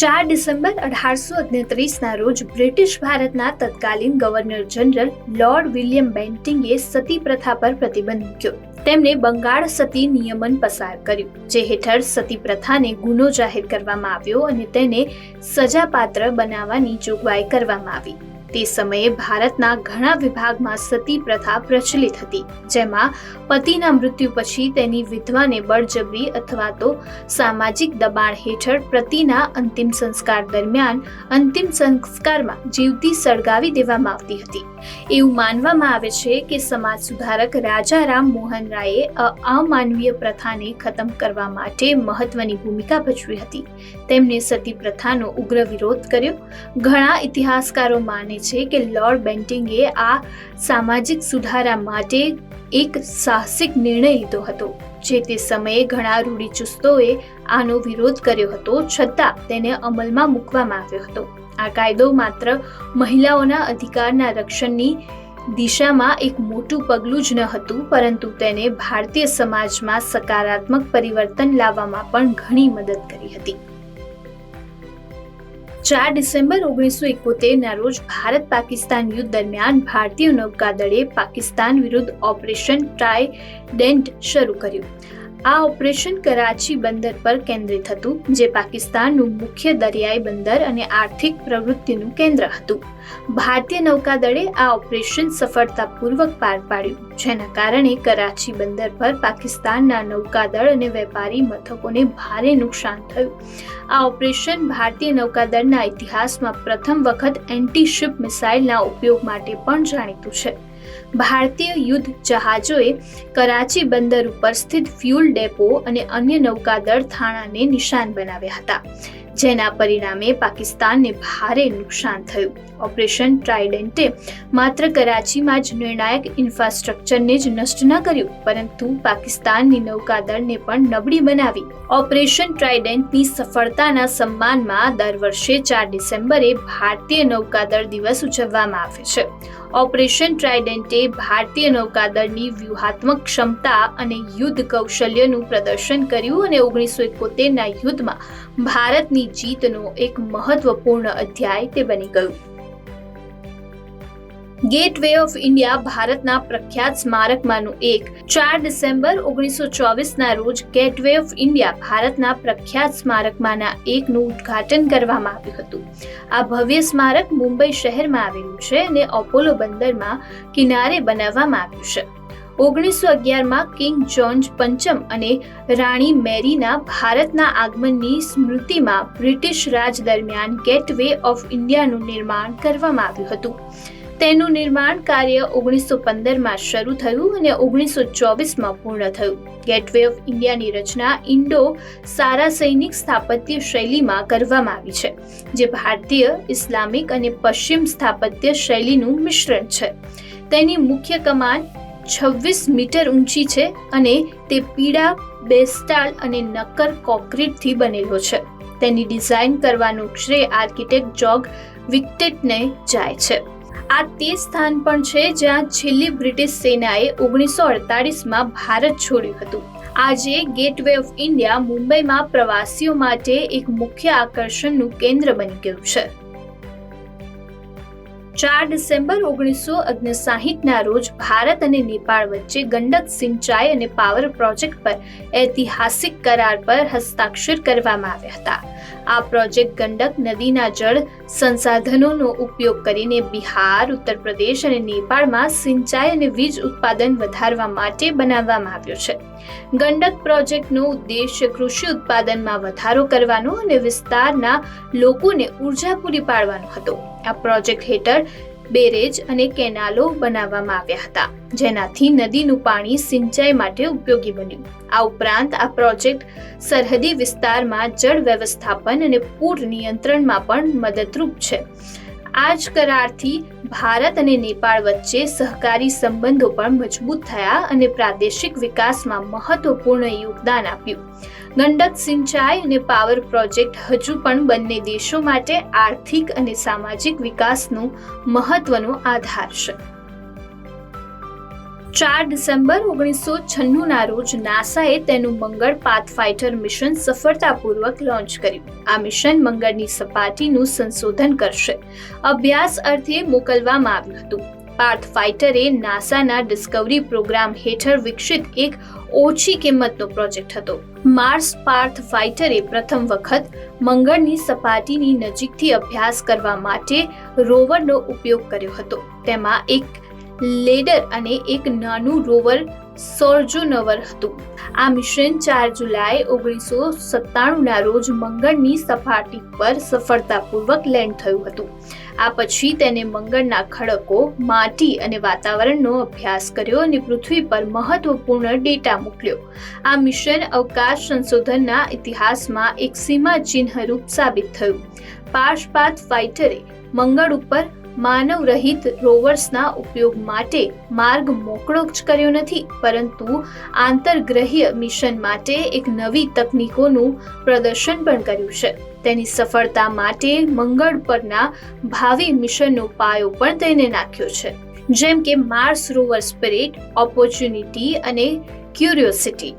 ચાર ડિસેમ્બર અઢારસો ઓગણત્રીસના રોજ બ્રિટિશ ભારતના તત્કાલીન ગવર્નર જનરલ લોર્ડ વિલિયમ બેન્ટિંગે સતી પ્રથા પર પ્રતિબંધ મૂક્યો. તેમણે બંગાળ સતી નિયમન પસાર કર્યું, જે હેઠળ સતી પ્રથાને ગુનો જાહેર કરવામાં આવ્યો અને તેને સજાપાત્ર બનાવવાની જોગવાઈ કરવામાં આવી. તે સમયે ભારતના ઘણા વિભાગમાં સતી પ્રથા પ્રચલિત હતી, જેમાં પતિના મૃત્યુ પછી તેની વિધવાને બળજબરી અથવા તો સામાજિક દબાણ હેઠળ પતિના અંતિમ સંસ્કાર દરમિયાન અંતિમ સંસ્કારમાં જીવતી સળગાવી દેવામાં આવતી હતી. એવું માનવામાં આવે છે કે સમાજ સુધારક રાજા રામ મોહન અ અમાનવીય પ્રથાને ખતમ કરવા માટે મહત્વની ભૂમિકા ભજવી હતી. તેમણે સતી પ્રથાનો ઉગ્ર વિરોધ કર્યો. ઘણા ઇતિહાસકારો માને છે કે લોર્ડ બેન્ટિંગે આ સામાજિક સુધારા માટે એક સાહસિક નિર્ણય લીધો હતો, જે તે સમયે ઘણા રૂઢિચુસ્તોએ આનો વિરોધ કર્યો હતો છતાં તેને અમલમાં મૂકવામાં આવ્યો હતો. આ કાયદો માત્ર મહિલાઓના અધિકારના રક્ષણની દિશામાં એક મોટું પગલું જ ન હતું, પરંતુ તેને ભારતીય સમાજમાં સકારાત્મક પરિવર્તન લાવવામાં પણ ઘણી મદદ કરી હતી. ચાર ડિસેમ્બર ઓગણીસો એકોતેરના રોજ ભારત પાકિસ્તાન યુદ્ધ દરમિયાન ભારતીય નૌકાદળે પાકિસ્તાન વિરુદ્ધ ઓપરેશન ટ્રાયડેન્ટ શરૂ કર્યું. આ ઓપરેશન કરાચી બંદર પર કેન્દ્રિત હતું, જે પાકિસ્તાનનું મુખ્ય દરિયાઈ બંદર અને આર્થિક પ્રવૃત્તિનું કેન્દ્ર હતું. ભારતીય નૌકાદળે આ ઓપરેશન સફળતાપૂર્વક પાર પાડ્યું, જેના કારણે કરાચી બંદર પર પાકિસ્તાનના નૌકાદળ અને વેપારી મથકોને ભારે નુકસાન થયું. આ ઓપરેશન ભારતીય નૌકાદળના ઇતિહાસમાં પ્રથમ વખત એન્ટી શિપ મિસાઇલના ઉપયોગ માટે પણ જાણીતું છે. ભારતીય યુદ્ધ જહાજોએ કરાચી બંદર ઉપર સ્થિત ફ્યુલ ડેપો અને અન્ય નૌકાદળ થાણાને નિશાન બનાવ્યા હતા. જેના પરિણામે પાકિસ્તાનને ભારે નુકસાન થયું. ઓપરેશન ટ્રાઇડેન્ટે માત્ર કરાચીમાં જ નિર્ણાયક ઇન્ફ્રાસ્ટ્રક્ચરને જ નષ્ટ ન કર્યું, પરંતુ પાકિસ્તાનની નૌકાદળને પણ નબળી બનાવી. ઓપરેશન ટ્રાઇડેન્ટની સફળતાના સન્માનમાં દર વર્ષે ચાર ડિસેમ્બરે ભારતીય નૌકાદળ દિવસ ઉજવવામાં આવે છે. ઓપરેશન ટ્રાઇડેન્ટે ભારતીય નૌકાદળની વ્યૂહાત્મક ક્ષમતા અને યુદ્ધ કૌશલ્યનું પ્રદર્શન કર્યું અને ઓગણીસો એકોતેરના યુદ્ધમાં ભારતની જીતનો એક મહત્વપૂર્ણ અધ્યાય તે બની ગયું. ગેટવે ઓફ ઇન્ડિયા ભારતના પ્રખ્યાત સ્મારકમાંનું એક. ચાર ડિસેમ્બર ઓગણીસો ચોવીસના રોજ ગેટવે ઓફ ઇન્ડિયા ભારતના પ્રખ્યાત સ્મારકમાંના એકનું ઉદ્ઘાટન કરવામાં આવ્યું હતું. આ ભવ્ય સ્મારક મુંબઈ શહેરમાં આવેલું છે અને ઓપોલો બંદરમાં કિનારે બનાવવામાં આવ્યું છે. ઓગણીસો અગિયારમાં કિંગ જોર્જ પંચમ અને રાણી મેરીના ભારતના આગમનની સ્મૃતિમાં બ્રિટિશ રાજ દરમિયાન ગેટવે ઓફ ઇન્ડિયાનું નિર્માણ કરવામાં આવ્યું હતું. તેનું નિર્માણ કાર્ય ઓગણીસો પંદરમાં શરૂ થયું અને ઓગણીસો ચોવીસમાં પૂર્ણ થયું. ગેટવે ઓફ ઇન્ડિયાની રચના ઇન્ડો સારા સૈનિક સ્થાપત્ય શૈલીમાં કરવામાં આવી છે, જે ભારતીય, ઇસ્લામિક અને પશ્ચિમ સ્થાપત્ય શૈલીનું મિશ્રણ છે. તેની મુખ્ય કમાન છવ્વીસ મીટર ઊંચી છે અને તે પીળા બેસ્ટાલ અને નક્કર કોન્ક્રીટથી બનેલો છે. તેની ડિઝાઇન કરવાનું શ્રેય આર્કિટેક્ટ જોગ વિક્ટેટને જાય છે. આ તે સ્થાન પણ છે જ્યાં છેલ્લી બ્રિટિશ સેનાએ ઓગણીસો અડતાલીસમાં ભારત છોડ્યું હતું. આજે ગેટવે ઓફ ઇન્ડિયા મુંબઈમાં પ્રવાસીઓ માટે એક મુખ્ય આકર્ષણનું કેન્દ્ર બની ગયું છે. ચાર ડિસેમ્બર ઓગણીસો ઓગણસાહીઠના રોજ ભારત અને નેપાળ વચ્ચે ગંડક સિંચાઈ અને પાવર પ્રોજેક્ટ પર ઐતિહાસિક કરાર પર હસ્તાક્ષર કરવામાં આવ્યા હતા. આ પ્રોજેક્ટ ગંડક નદીના જળ સંસાધનોનો ઉપયોગ કરીને બિહાર ઉત્તર પ્રદેશ અને નેપાળમાં સિંચાઈ અને વીજ ઉત્પાદન વધારવા માટે બનાવવામાં આવ્યો છે. ગંડક પ્રોજેક્ટનો ઉદ્દેશ્ય કૃષિ ઉત્પાદનમાં વધારો કરવાનો અને વિસ્તારના લોકોને ઊર્જા પૂરી પાડવાનો હતો. આ પ્રોજેક્ટ હેઠળ બેરેજ અને કેનાલો બનાવવામાં આવ્યા હતા. જેનાથી નદીનું પાણી સિંચાઈ માટે ઉપયોગી બન્યું. આ ઉપરાંત આ પ્રોજેક્ટ સરહદી વિસ્તારમાં જળ વ્યવસ્થાપન અને પૂર નિયંત્રણમાં પણ મદદરૂપ છે. આ જ કરારથી ભારત અને નેપાળ વચ્ચે સહકારી સંબંધો પણ મજબૂત થયા અને પ્રાદેશિક વિકાસમાં મહત્વપૂર્ણ યોગદાન આપ્યું. ગંડક સિંચાઈ અને પાવર પ્રોજેક્ટ હજુ પણ બંને દેશો માટે આર્થિક અને સામાજિક વિકાસનું મહત્વનો આધાર છે. ચાર ડિસેમ્બર ઓગણીસો છન્નુંના રોજ નાસાએ તેનું મંગળ પાથફાઇટર મિશન સફળતાપૂર્વક લોન્ચ કર્યું. આ મિશન મંગળની સપાટીનું સંશોધન કરશે. અભ્યાસ અર્થે મોકલવામાં આવ્યું હતું. પાથફાઇટરે નાસાના ડિસ્કવરી પ્રોગ્રામ હેઠળ વિકસિત એક ઓછી કિંમતનો પ્રોજેક્ટ હતો. માર્સ પાર્થ ફાઇટરે પ્રથમ વખત મંગળની સપાટીની નજીકથી અભ્યાસ કરવા માટે રોવરનો ઉપયોગ કર્યો હતો. તેમાં એક લેડર અને એક નાનું રોવર સોર્જોનવર હતું. આ મિશન ચાર જુલાઈ ઓગણીસો સત્તાણુંના રોજ મંગળની સપાટી પર સફળતાપૂર્વક લેન્ડ થયું હતું. આ પછી તેને મંગળના ખડકો, માટી અને વાતાવરણનો અભ્યાસ કર્યો અને પૃથ્વી પર મહત્વપૂર્ણ ડેટા મોકલ્યો આ મિશન અવકાશ સંશોધનના ઇતિહાસમાં એક સીમાચિહ્નરૂપ સાબિત થયું. પાર્શપાત ફાઇટરે મંગળ ઉપર માનવ રહિત રોવર્સના ઉપયોગ માટે માર્ગ મોકળો જ કર્યો નથી, પરંતુ આંતરગ્રહીય મિશન માટે એક નવી તકનીકોનું પ્રદર્શન પણ કર્યું છે. તેની સફળતા માટે મંગળ પરના ભાવિ મિશનનો પાયો પણ તેને નાખ્યો છે. જેમ કે માર્સ રોવર સ્પિરિટ ઓપોર્ચ્યુનિટી અને ક્યુરિયોસિટી.